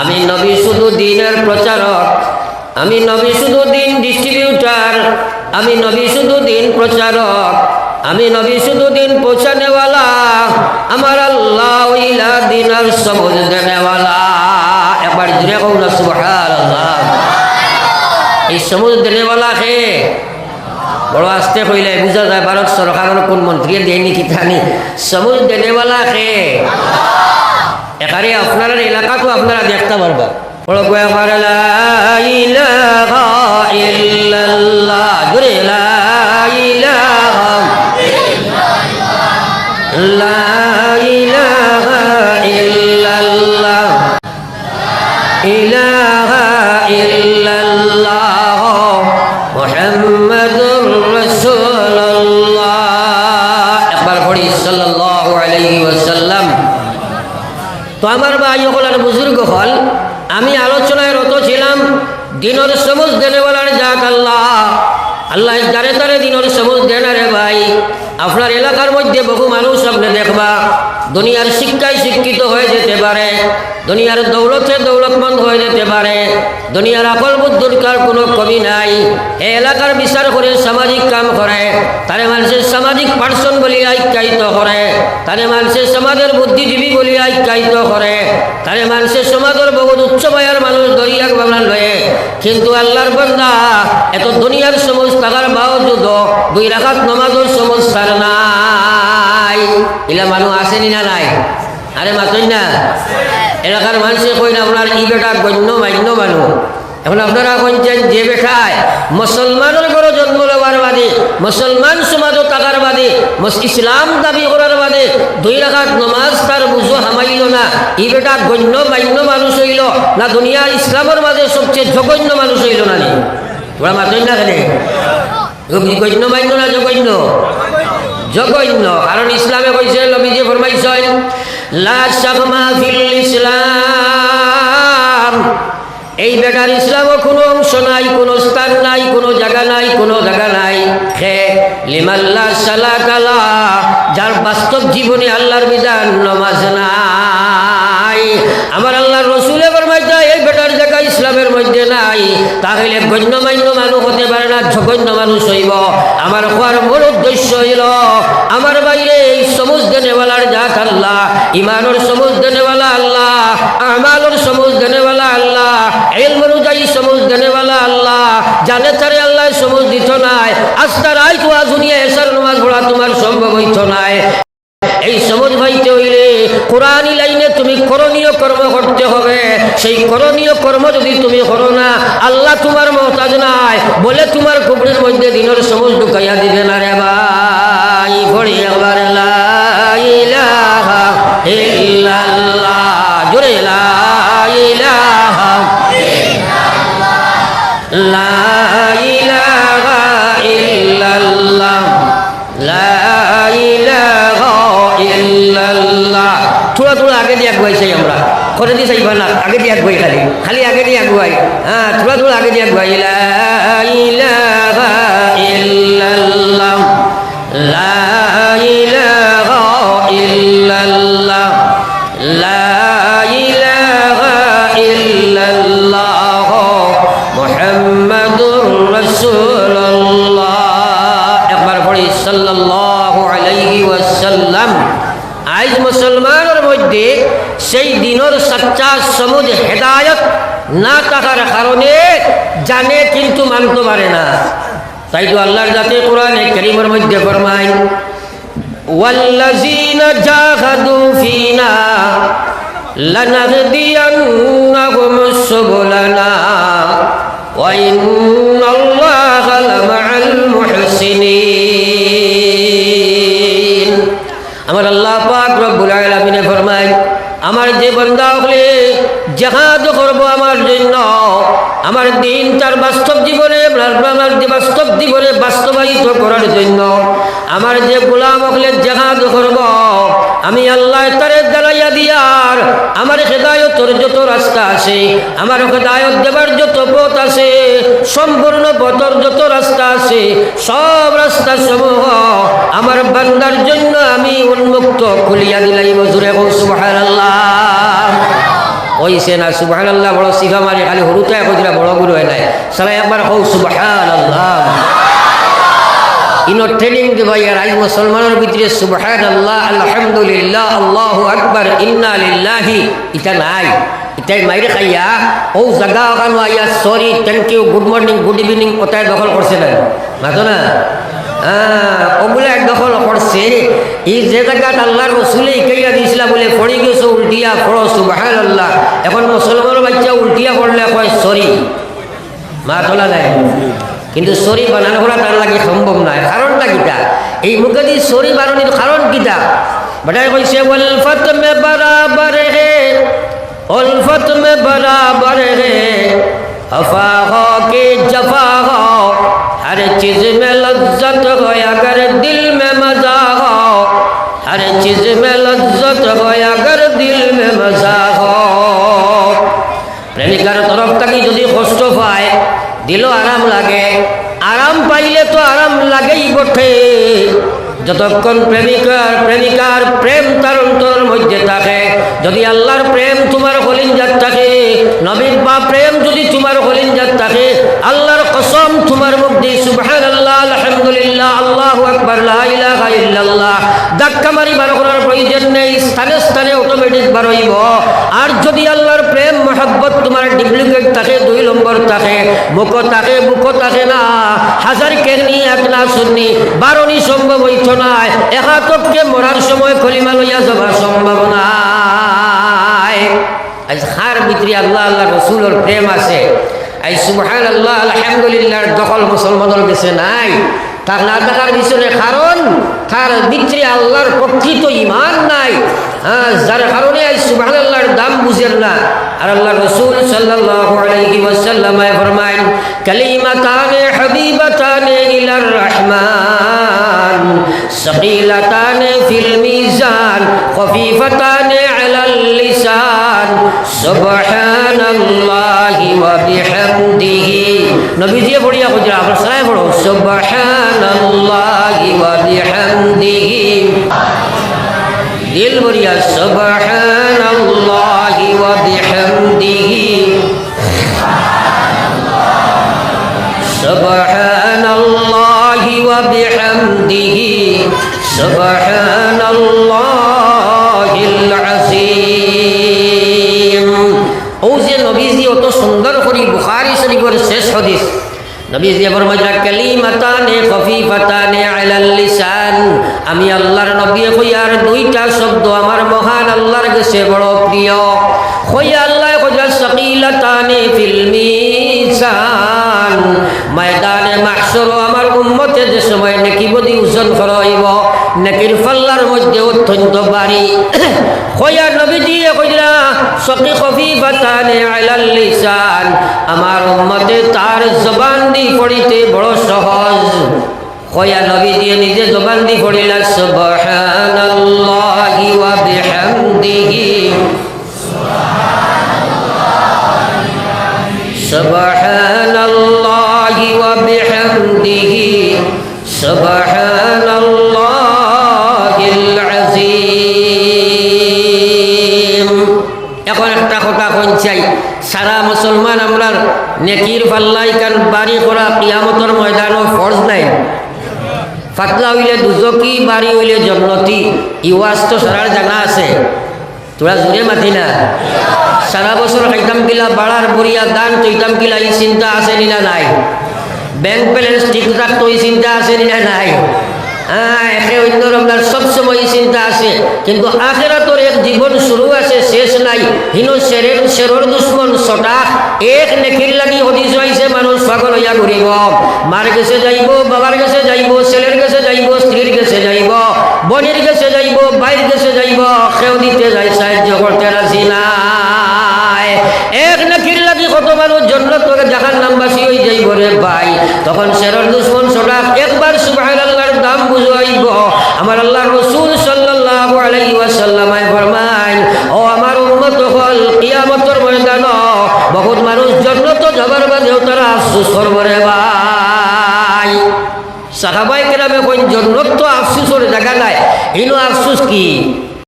আমি নবী শুধু দিনের প্রচারক, আমি নবী শুধু দিন ডিস্ট্রিবিউটার আমি নবী শুধু দিন প্রচারক, আমি নবী শুধু দিন পৌঁছানেওয়ালা, আমার আল্লাহ ইলা দিন আর সবুজ দেনেওয়ালা। একবার জুড়ে কৌ না সুবহান আল্লাহ এই সবুজ দেনেওয়ালা কে? বড় আসতে কইলে বুঝা যায় ভারত সরকারের কোন মন্ত্রী দেয়নি কি জানি। সবুজ দেনেওয়ালা কে? এখানে আপনার তো আপনারা দেখতে পারবেন বড় কয়ে তো আমার ভাই হল আর বুজুর্গ হল, আমি আলোচনায় রত ছিলাম, দিনের সমুজ দেনেওয়ালার যাক আল্লাহ। আল্লাহ দারে তারে দিনের সমুজ দেনারে ভাই, আপনার এলাকার মধ্যে বহু মানুষ আপনি দেখবা। দুনিয়ার শিক্ষায় শিক্ষিত হয়ে যেতে পারে, দুনিয়ার দৌলতে দৌলতমন্দ হয়ে যেতে পারে, দুনিয়ার আকল বুদ্ধুরকার কোনো কমি নাই। এই এলাকার বিচার করে সামাজিক কাম করে, তারে মানুষের সামাজিক পার্সন বলি আখ্যায়িত করে, তারে মানুষের সমাজের বুদ্ধিজীবী বলি আখ্যায়িত করে, তারে মানুষের সমাজের বহুত উচ্চ বয়ার মানুষ দরিয়াক ভাবনা লয়ে। কিন্তু আল্লাহর বন্দা, এত দুনিয়ার সমজ থাকার বাবজুদ দুই রাখাত নমাজের সমজ তার নাই এলা মানুষ আসেনি না নাই? আরে মাতই না। এলাকার মানুষে কই না, আপনার ই বেটা গণ্য মান্য মানুষ এখন আপনারা কইছেন, যে বেটায় মুসলমানের ঘরে জন্ম লবার বাদে, মুসলমান সমাজও থাকার বাদে ইসলাম দাবি করার বাদে দুই রাখাত নমাজ তার বুঝো হামাইল না। ই বেটা গণ্য মান্য মানুষ হইল না দুনিয়ার ইসলামের মাঝে সবচেয়ে জঘন্য মানুষ হইল না নি? তোরা মাতই না কেন? গণ্য মান্য না জঘন্য? জঘন্য। কারণ ইসলামে কইছে নবীজি ফরমাইছেন, লা শাকমা ফিল ইসলাম। এই বেটার ইসলামও কোনো অংশ নাই, কোনো স্থান নাই, কোনো জায়গা নাই, কোনো জায়গা নাই। খে লিমাল্লা সালা কালা যার বাস্তব জীবনে আল্লাহর বিধান নমাজ নাই। আমার আল্লাহর রসুলে ফরমাইছে, এই বেটার জায়গা ইসলামের মধ্যে নাই। তাহলে গণ্যমান্য মানুষ হতে পারে না, জঘন্য মানুষ হইব। আমার হওয়ার মূল উদ্দেশ্য হইল আমার বাইরে এই সমুজ দেনেওয়ালার জাত আল্লাহ, ইমানোর সমুজ দেনেওয়ালা আল্লাহ, আমালোর সমুজ দেনেওয়ালা আল্লাহ এলম অনুযায়ী সমুজ দেনেওয়ালা আল্লাহ, জানে তারে আল্লাহ সমুজ দিত নাই আস্তার আই তো দুনিয়া এসার নমাজ পড়া তোমার সম্ভব হইত নাই। এই সবুজ ভাইতে হইলে কোরআনি লাইনে তুমি করণীয় কর্ম করতে হবে, সেই করণীয় কর্ম যদি তুমি করো না, আল্লাহ তোমার মহতাজ নাই, বলে তোমার কুকুরের মধ্যে দিনের সবুজ ঢুকাইয়া দিবে না রে করে দিয়ে চাইবা না। আগে দিয়ে আগুয়াই খালি। খালি আগে দিয়ে আগুয়াই হ্যাঁ থোড়া আগে দিয়ে আগুয়াই হেদায়ত না থাকার কারণে জানে কিন্তু মানতে পারে না তাই তো আল্লাহর জাতে কোরআনে করিমের মধ্যে ফরমায় والذين جاهدوا فينا لنهدينهم سبلنا وإن আমার দিন তার বাস্তব জীবনে, আমার যে বাস্তব জীবনে বাস্তবায়িত করার জন্য আমার যে গোলাম হলে জাহাদ করব, আমি আল্লাহ তারে দাঁড়াইয়া দিয়া আমার হেদায়তর যত রাস্তা আছে, আমার হেদায়ত দেবার যত পথ আছে, সম্পূর্ণ পথর যত রাস্তা আছে, সব রাস্তা সমূহ আমার বান্দার জন্য আমি উন্মুক্ত খুলিয়া দিলাই মজুরে আল্লাহ ওইসে না সুবাহান আল্লাহ বড় শিখা মারি, খালি হরুতায় কইরা বড় গুরু হয় নাই। সারা একবার হৌ সুবাহান আল্লাহ ইনো ট্রেনিং দেবা ইয়ার আজ মুসলমানের ভিতরে সুবহান আল্লাহ আলহামদুলিল্লাহ, আল্লাহু আকবার ইন্না লিল্লাহি। এটা নাই। এটাই মাইরে খাইয়া ও ওখানে আইয়া sorry thank you good morning good evening কোথায় দখল করছে না মাতো না ওগুলা দখল করছে। এই জায়গাটা আল্লাহর রসুলে ইকাইয়া দিয়েছিলাম বলে পড়ে গেছো উল্টিয়া পড়ো বাহাল আল্লাহ এখন মুসলমানের বাচ্চা উল্টিয়া পড়লে কয়, সরি। মা তোলা নাই কিন্তু সরি বানানো করা তার লাগে সম্ভব নয়। কারণটা কিতা এই মুখে দিয়ে সরি বানানির কারণ কিতা বেটায় কইছে মে বরাবর হে মে বরাবর হে হফা কে জফা হ। हर चीज में लज्जत हो अगर दिल में मजा हो हर चीज में लज्जत हो अगर दिल में मजा हो প্রেমিকার তরফ থেকে যদি কষ্ট পায় দিল আরাম লাগে আরাম পাইলে তো আরাম লাগেই বটে যতক্ষণ প্রেমিকার প্রেমিকার প্রেম তার অন্তরের মধ্যে থাকে যদি আল্লাহর প্রেম তোমার হলিঞ্জাত থাকে নবীর বা প্রেম যদি তোমার হলিঞ্জাত থাকে আল্লাহর কসম তোমার মধ্যে সুবহান আল্লাহ আলহামদুলিল্লাহ, আল্লাহু আকবার, লা ইলাহা ইল্লাল্লাহ। ধাক্কা মারি বার করার প্রয়োজন নেই, স্থানে স্থানে অটোমেটিক বার হইব। আর যদি আল্লাহর প্রেম, মহব্বত তোমার ডুপ্লিকেট থাকে, দুই নম্বর থাকে মুখ থাকে মুখ থাকে না। হাজার কেহনি এক না শুননি বারণি সম্ভব হইত নাই একাতককে মরার সময় কলিমা লইয়া যাবার সম্ভাবনা। আজ হার ভিতরে আল্লাহ আল্লাহ রসুলের প্রেম আছে। এই সুবহান আল্লাহ আলহামদুলিল্লাহর দখল মুসলমানের কাছে নাই। তার না থাকার পিছনে কারণ, তার ভিতরে আল্লাহর প্রকৃত ইমান নাই। হ্যাঁ যার কারণে এই সুবহান আল্লাহর দাম বুঝেন না। আর আল্লাহ রসুল সাল্লাল্লাহু আলাইহি ওয়াসাল্লাম ফরমায়েন, কালিমাতান হাবিবাতান ইলার রহমান সকিলাতান ফিল মিজান খফিফাতান আলাল লিসান। সুবহানাল্লাহি ওয়া বিহামদিহি। নবীজি পড়িয়া কইরা আপনার সারাই পড়ো। সুবহানাল্লাহি ওয়া বিহামদিহি। দিল বরিয়া সুবহানাল্লাহি ওয়া বিহামদিহি। সুবহানাল্লাহি ওয়া বিহামদিহি। সুবহানাল্লাহিল নবীজি, অত সুন্দর করে বুখারি শরীফের শেষ হদিস। নবীজি ফরমাইরা কালিমাতানে খফিফাতানে আলাল লিসান। আমি আল্লাহর নবী কইয়ার দুইটা শব্দ আমার মহান আল্লাহর কাছে বড় প্রিয়। কইয়া আল্লাহ কইয়া সাকিলাতানে ফিল মিজান ময়দানে মাহশর আমার উম্মতে যে সময় নেকি বদি ওজন করাইব, নেকির ফাল্লার মধ্যে অত্যন্ত বাড়ি। কইয়া নবীজি কইরা সকি খফিফাতানে আলাল লিসান আমার উম্মতে তার জবান দি পড়িতে বড় সহজ। কয়া নবী দিয়ে নিজে জবান দি পড়িলা সুবহানাল্লাহি চাই। সারা মুসলমান আমরা নেকির পাল্লাই কান বাড়ি করা কিয়ামতর ময়দানও ফরজ নাই। ফাতলা হইলে দুজকি, বাড়ি হইলে জন্নতি। ইওয়াজ তো সারার জানা আছে। তোরা জোরে মাতি না। সারা বছর খাইতাম কিলা, বাড়ার বরিয়া দান তৈতাম কিলা এই চিন্তা আছে নিনা নাই? ব্যাংক ব্যালেন্স ঠিক রাখতো এই চিন্তা আছে নিনা নাই? একে রকমের সবসময় চিন্তা আছে। কিন্তু আখেরাতর এক জীবন শুরু আছে, শেষ নাই। হিনো শেরের শেরর দুশ্মন ছটা এক নেখির লাগি হদিস হয়েছে মানুষ পাগল হইয়া ঘুরিব। মার কাছে যাইব, বাবার কাছে যাইব, ছেলের কাছে যাইব, স্ত্রীর কাছে যাইব, বোনের কাছে যাইব বাইর কাছে যাইব, কেউ দিতে যাই সাহায্য করতে রাজি নাই। এক নেখির লাগি কত মানুষ জন্য তোকে জাহান নামবাসী হয়ে যাইব রে ভাই। তখন শেরর দুশ্মন ছটা একবার সুবাহ সালাম বুঝাইব। আমার আল্লাহ রসুল সাল্লাহ আলাই ওয়াসাল্লামাই ফরমাইন ও আমার উন্মত হল কিয়ামতর ময়দান বহুত মানুষ জন্য তো জগর বাদেও তারা আফসুস করবরে ভাই। সাহাবাই কেরামে কোন জন্য তো আফসুসের জায়গা নাই। হিনু আফসুস কি?